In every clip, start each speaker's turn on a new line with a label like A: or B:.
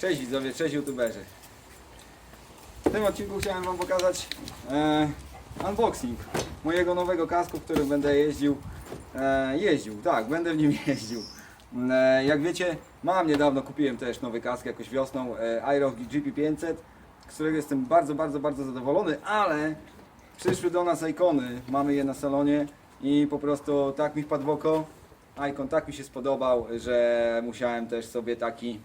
A: Cześć widzowie, cześć youtuberzy. W tym odcinku chciałem wam pokazać e, unboxing mojego nowego kasku, w którym będę jeździł. E, jeździł, tak, będę w nim jeździł. E, jak wiecie, mam niedawno, kupiłem też nowy kask jakoś wiosną, e, iRock GP500, z którego jestem bardzo, bardzo, bardzo zadowolony, ale przyszły do nas ikony, mamy je na salonie i po prostu tak mi wpadł w oko, Icon tak mi się spodobał, że musiałem też sobie taki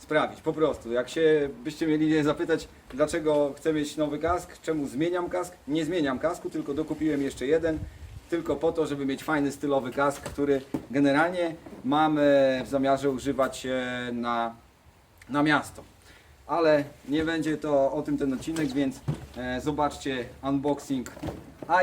A: sprawić. Po prostu, jak się byście mieli mnie zapytać, dlaczego chcę mieć nowy kask, czemu zmieniam kask, nie zmieniam kasku, tylko dokupiłem jeszcze jeden, tylko po to, żeby mieć fajny, stylowy kask, który generalnie mam e, w zamiarze używać e, na, na miasto. Ale nie będzie to o tym ten odcinek, więc e, zobaczcie unboxing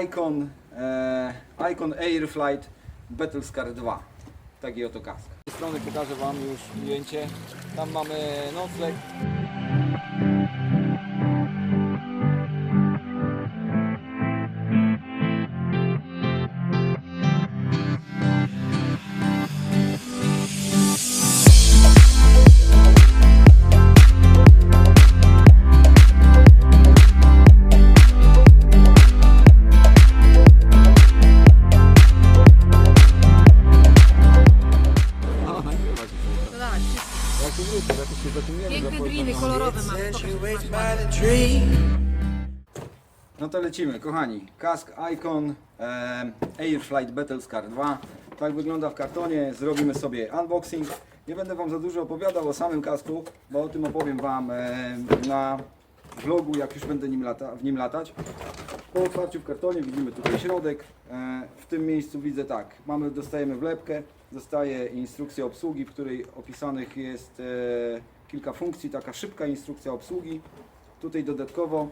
A: Icon, e, Icon Airflight Battlescar 2. Taki oto kask. Z tej strony pokażę Wam już ujęcie. Tam mamy nocleg. Wrócę, jakoś się zaciągniemy.
B: Piękne
A: portą.
B: kolorowe mamy.
A: No to lecimy, kochani. Kask Icon e, Airflight Battlescar 2. Tak wygląda w kartonie. Zrobimy sobie unboxing. Nie będę Wam za dużo opowiadał o samym kasku, bo o tym opowiem Wam e, na vlogu, jak już będę nim lata, w nim latać. Po otwarciu w kartonie widzimy tutaj środek. E, w tym miejscu widzę tak, mamy, dostajemy wlepkę, dostaje instrukcję obsługi, w której opisanych jest e, kilka funkcji, taka szybka instrukcja obsługi. Tutaj dodatkowo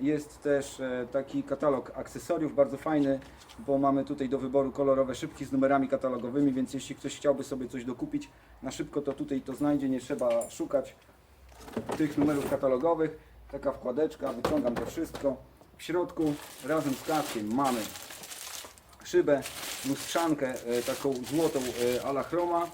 A: jest też e, taki katalog akcesoriów, bardzo fajny, bo mamy tutaj do wyboru kolorowe szybki z numerami katalogowymi, więc jeśli ktoś chciałby sobie coś dokupić na szybko, to tutaj to znajdzie, nie trzeba szukać tych numerów katalogowych. Taka wkładeczka, wyciągam to wszystko. W środku razem z kaskiem mamy szybę, lustrzankę e, taką złotą e, ala chroma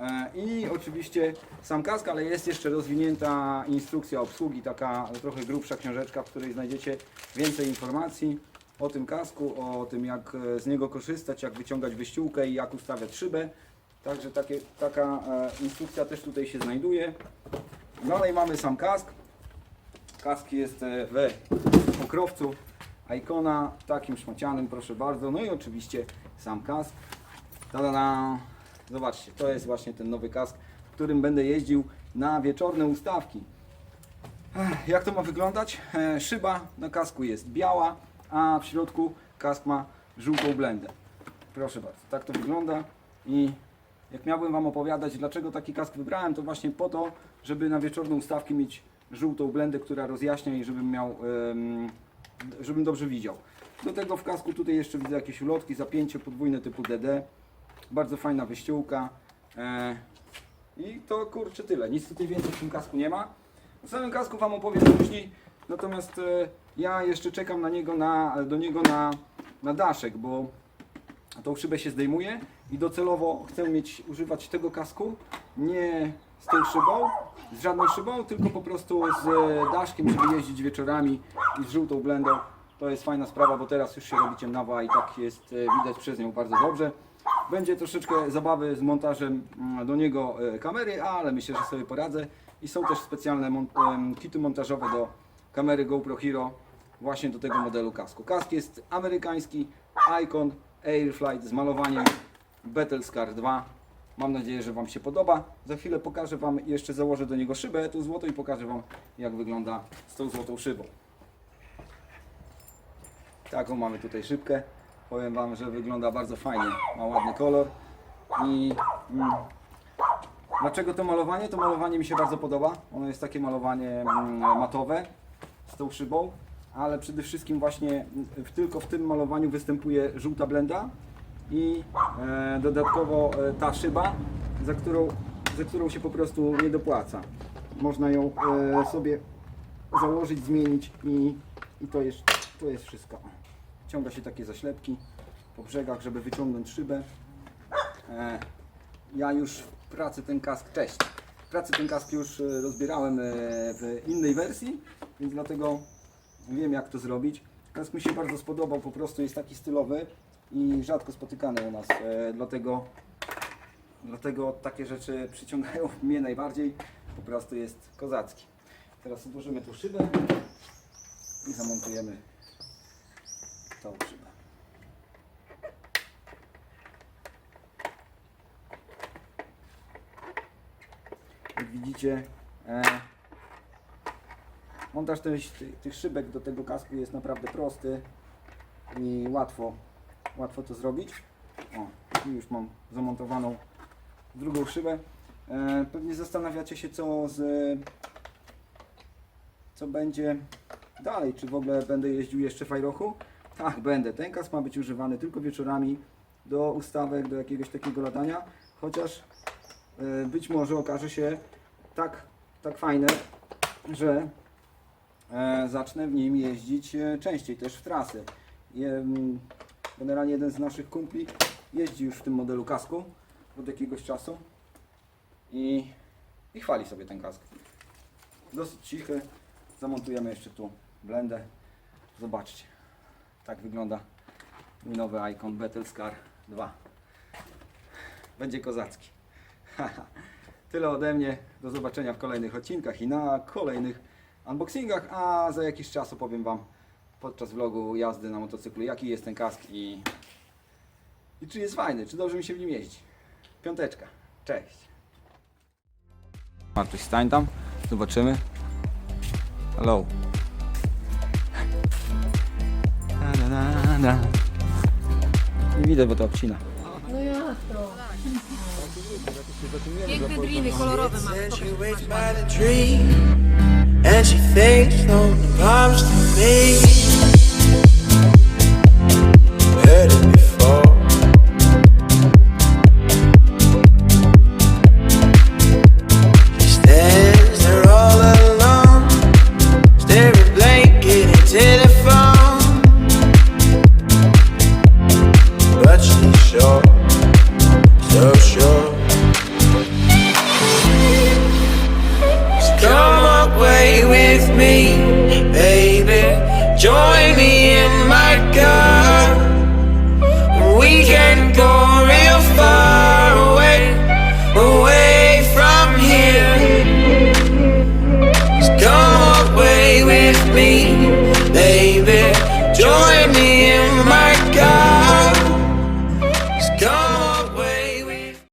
A: e, i oczywiście sam kask, ale jest jeszcze rozwinięta instrukcja obsługi, taka trochę grubsza książeczka, w której znajdziecie więcej informacji o tym kasku, o tym jak z niego korzystać, jak wyciągać wyściółkę i jak ustawiać szybę. Także takie, taka instrukcja też tutaj się znajduje. Dalej mamy sam kask. Kask jest w pokrowcu Icona, takim szmacianym, proszę bardzo. No i oczywiście sam kask. Ta-da-da. Zobaczcie, to jest właśnie ten nowy kask, w którym będę jeździł na wieczorne ustawki. Jak to ma wyglądać? E, Szyba na kasku jest biała, a w środku kask ma żółtą blendę. Proszę bardzo, tak to wygląda i jak miałbym Wam opowiadać, dlaczego taki kask wybrałem, to właśnie po to, żeby na wieczorną ustawkę mieć żółtą blendę, która rozjaśnia i żebym miał, em, żebym dobrze widział. Do tego w kasku tutaj jeszcze widzę jakieś ulotki, zapięcie podwójne typu DD. Bardzo fajna wyściółka. E, I to kurczę tyle. Nic tutaj więcej w tym kasku nie ma. O samym kasku Wam opowiem później. Natomiast e, ja jeszcze czekam na niego, na, do niego na, na daszek, bo tą szybę się zdejmuje i docelowo chcę mieć, używać tego kasku nie z tą szybą, z żadną szybą, tylko po prostu z e, daszkiem, żeby jeździć wieczorami i z żółtą blendą. To jest fajna sprawa, bo teraz już się robi ciemnawa i tak jest e, widać przez nią bardzo dobrze. Będzie troszeczkę zabawy z montażem mm, do niego e, kamery, ale myślę, że sobie poradzę. I są też specjalne mon em, kity montażowe do kamery GoPro Hero właśnie do tego modelu kasku. Kask jest amerykański, Icon Airflight z malowaniem Battlescar 2. Mam nadzieję, że Wam się podoba. Za chwilę pokażę Wam, jeszcze założę do niego szybę, tu złotą i pokażę Wam jak wygląda z tą złotą szybą. Taką mamy tutaj szybkę. Powiem Wam, że wygląda bardzo fajnie. Ma ładny kolor. I mm, dlaczego to malowanie? To malowanie mi się bardzo podoba. Ono jest takie malowanie mm, matowe z tą szybą, ale przede wszystkim właśnie w, tylko w tym malowaniu występuje żółta blenda i e, dodatkowo e, ta szyba, za którą, za którą się po prostu nie dopłaca. Można ją e, sobie założyć, zmienić i, i to, jest, to jest wszystko. Ciąga się takie zaślepki po brzegach, żeby wyciągnąć szybę. Ja już w pracy ten kask, cześć. pracy ten kask już rozbierałem w innej wersji, więc dlatego wiem jak to zrobić. Kask mi się bardzo spodobał, po prostu jest taki stylowy i rzadko spotykany u nas, e, dlatego, dlatego takie rzeczy przyciągają mnie najbardziej, po prostu jest kozacki. Teraz odłożymy tu szybę i zamontujemy całą szybę. Jak widzicie, e, montaż tych, tych szybek do tego kasku jest naprawdę prosty i łatwo, łatwo to zrobić. O, już mam zamontowaną drugą szybę. E, pewnie zastanawiacie się co z co będzie dalej, czy w ogóle będę jeździł jeszcze w Ajrochu? Tak, będę. Ten kask ma być używany tylko wieczorami do ustawek, do jakiegoś takiego latania, chociaż e, być może okaże się tak, tak fajne, że e, zacznę w nim jeździć częściej, też w trasy. Generalnie jeden z naszych kumpli jeździ już w tym modelu kasku od jakiegoś czasu i, i chwali sobie ten kask. Dosyć cichy. Zamontujemy jeszcze tu blendę. Zobaczcie, tak wygląda mój nowy Icon Battlescar 2. Będzie kozacki. Tyle ode mnie. Do zobaczenia w kolejnych odcinkach i na kolejnych unboxingach, a za jakiś czas opowiem Wam podczas vlogu jazdy na motocyklu, jaki jest ten kask i, i czy jest fajny, czy dobrze mi się w nim jeździ. Piąteczka. Cześć. Martuś, stań tam. Zobaczymy. Hello. Da, da, da, da. Nie widać, bo to obcina.
B: No jak to? Piękne driny kolorowe ma.
C: Said she waits by the tree, and she thinks no the problems to me.